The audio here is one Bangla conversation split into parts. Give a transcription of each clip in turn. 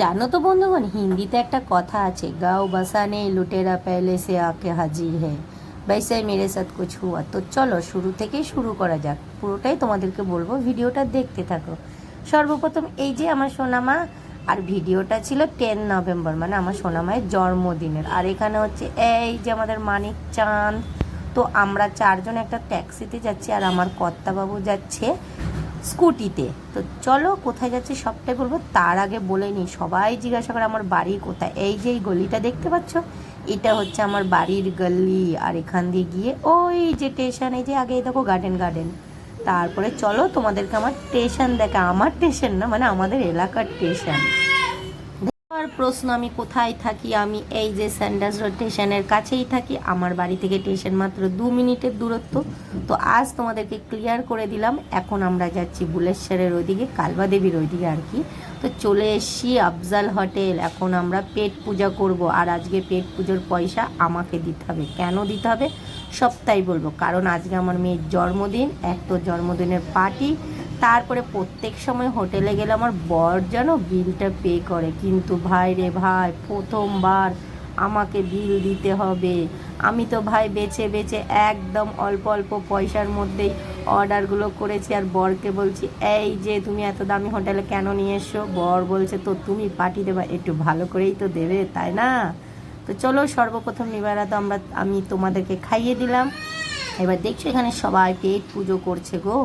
জানো তো বন্ধুগণ, হিন্দিতে একটা কথা আছে, গাও বাসানে লুটেরা পেলে সে আকে হাজির হে। বৈসাই মেরে সাথ কুছ হুয়া। তো চলো, শুরু থেকেই শুরু করা যাক। পুরোটাই তোমাদেরকে বলব, ভিডিওটা দেখতে থাকো। সর্বপ্রথম এই যে আমার সোনামা, আর ভিডিওটা ছিল টেন নভেম্বর মানে আমার সোনামায়ের জন্মদিনের। আর এখানে হচ্ছে এই যে আমাদের মানিক চাঁদ। তো আমরা চারজন একটা ট্যাক্সিতে যাচ্ছি, আর আমার কর্তাবাবু যাচ্ছে। স্কুটিতে। তো চলো কোথায় যাচ্ছে সবটাই বলব। তার আগে বলে নিই, সবাই জিজ্ঞাসা করে আমার বাড়ি কোথায়। এই যে এই গলিটা দেখতে পাচ্ছ, এটা হচ্ছে আমার বাড়ির গলি। আর এখান দিয়ে গিয়ে ওই যে স্টেশন এই যে আগে দেখো গার্ডেন গার্ডেন তারপরে চলো তোমাদেরকে আমার স্টেশন দেখা। আমার স্টেশন না মানে আমাদের এলাকার স্টেশন প্রশ্ন, আমি কোথায় থাকি? আমি এই যে স্যান্ডাস রোড স্টেশনের কাছেই থাকি। আমার বাড়ি থেকে স্টেশন মাত্র দু মিনিটের দূরত্ব। তো আজ তোমাদেরকে ক্লিয়ার করে দিলাম, এখন আমরা যাচ্ছি বুলেশ্বরের ওইদিকে, কালবা দেবীর ওইদিকে আর কি। তো চলে এসছি আফজাল হোটেল এখন আমরা পেট পূজা করব। আর আজকে পেট পুজোর পয়সা আমাকে দিতে হবে। কেন দিতে হবে? সবটাই বলব। কারণ আজকে আমার মেয়ের জন্মদিন, এক তো জন্মদিনের পার্টি তারপরে প্রত্যেক সময় হোটেলে গেলে আমার বর যেন বিলটা পে করে। কিন্তু ভাই রে ভাই, প্রথমবার আমাকে বিল দিতে হবে। আমি তো ভাই বেছে বেছে একদম অল্প অল্প পয়সার মধ্যেই অর্ডারগুলো করেছি আর বরকে বলছি, এই যে তুমি এত দামি হোটেলে কেন নিয়ে এসো বর বলছে, তো তুমি পার্টি দেবা, একটু ভালো করেই তো দেবে, তাই না? তো চলো সর্বপ্রথম নিবারা তো আমরা, আমি তোমাদেরকে খাইয়ে দিলাম। এবার দেখছ এখানে সবাই পেট পুজো করছে গো।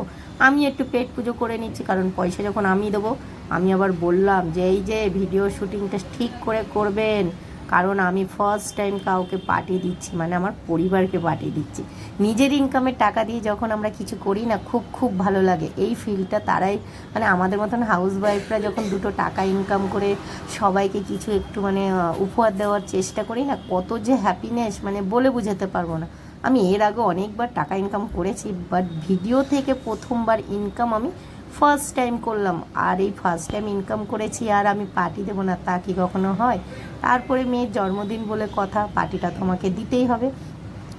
আমি একটু পেট পুজো করে নিচ্ছি, কারণ পয়সা যখন আমি দেবো, আমি আবার বললাম যে, এই যে ভিডিও শুটিংটা ঠিক করে করবেন, কারণ আমি ফার্স্ট টাইম কাউকে পাঠিয়ে দিচ্ছি মানে আমার পরিবারকে পাঠিয়ে দিচ্ছি। নিজের ইনকামের টাকা দিয়ে যখন আমরা কিছু করি না, খুব খুব ভালো লাগে। এই ফিলটা তারাই মানে আমাদের মতন হাউস ওয়াইফরা যখন দুটো টাকা ইনকাম করে সবাইকে কিছু একটু মানে উপহার দেওয়ার চেষ্টা করি না, কত যে হ্যাপিনেস মানে বলে বোঝাতে পারব না। আমি এর আগে অনেকবার টাকা ইনকাম করেছি বাট ভিডিও থেকে প্রথমবার ইনকাম আমি ফার্স্ট টাইম করলাম। আর এই ফার্স্ট টাইম ইনকাম করেছি আর আমি পার্টি দেবো না, তা কি কখনো হয়? তারপরে মেয়ের জন্মদিন বলে কথা পার্টিটা তোমাকে দিতেই হবে।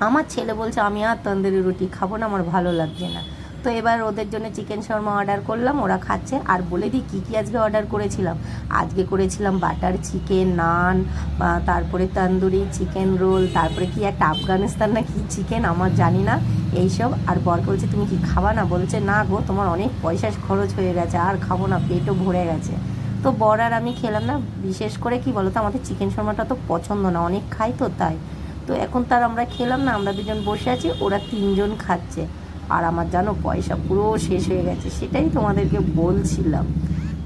আমার ছেলে বলছে, আমি আর তন্দুরি রুটি খাব না, আমার ভালো লাগছে না। তো এবার ওদের জন্য চিকেন শর্মা অর্ডার করলাম, ওরা খাচ্ছে। আর বলে দিই, কী কী আজকে অর্ডার করেছিলাম? আজকে করেছিলাম বাটার চিকেন, নান তারপরে তন্দুরি চিকেন রোল, তারপরে কি একটা আফগানিস্তান না কি চিকেন, আমার জানি না, এইসব। আর বর বলছে, তুমি কি খাবা না? বলছে, না গো, তোমার অনেক পয়সা খরচ হয়ে গেছে, আর খাব না, পেটও ভরে গেছে। তো বর আর আমি খেলাম না, বিশেষ করে কি বলতো, আমাদের চিকেন শর্মাটা তো পছন্দ না, অনেক খাই তো তাই। তো এখন তার আমরা খেলাম না, আমরা দুজন বসে আছি, ওরা তিনজন খাচ্ছে। আর আমার জানো পয়সা পুরো শেষ হয়ে গেছে, সেটাই তোমাদেরকে বলছিলাম।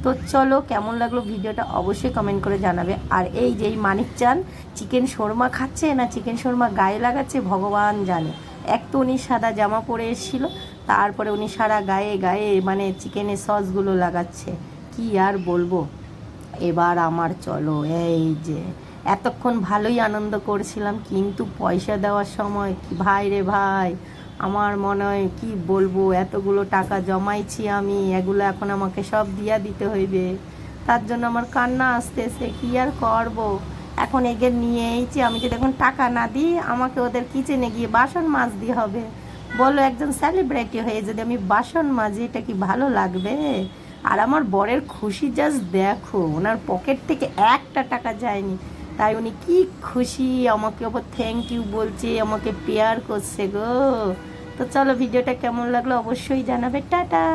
তো চলো, কেমন লাগল ভিডিওটা অবশ্যই কমেন্ট করে জানাবে। আর এই যে মানিক চান, চিকেন শর্মা খাচ্ছে না চিকেন শর্মা গায়ে লাগাচ্ছে, ভগবান জানে। এক তো উনি সাদা জামা পরে এসেছিল, তারপরে উনি সারা গায়ে গায়ে মানে চিকেনের সসগুলো লাগাচ্ছে। কি আর বলব? এবার আমার চলো, এই যে এতক্ষণ ভালোই আনন্দ করছিলাম, কিন্তু পয়সা দেওয়ার সময় ভাই রে ভাই আমার মনে হয় কি বলব, এতগুলো টাকা জমাইছি আমি, এগুলো এখন আমাকে সব দিয়া দিতে হইবে। তার জন্য আমার কান্না আসতেছে, কি আর করব? এখন এগের নিয়ে এইছি আমি যদি এখন টাকা না দিই, আমাকে ওদের কিচেনে গিয়ে বাসন মাজতে হবে। বলো একজন সেলিব্রিটি হয়ে যদি আমি বাসন মাজি, এটা কি ভালো লাগবে? আর আমার বরের খুশি জাস্ট দেখো, ওনার পকেট থেকে একটা টাকা যায়নি। তাই উনি কি খুশি, আমাকে ওপর থ্যাংক ইউ বলছে, আমাকে পেয়ার করছে গো। তো চলো ভিডিওটা কেমন লাগল অবশ্যই জানাবে। টাটা!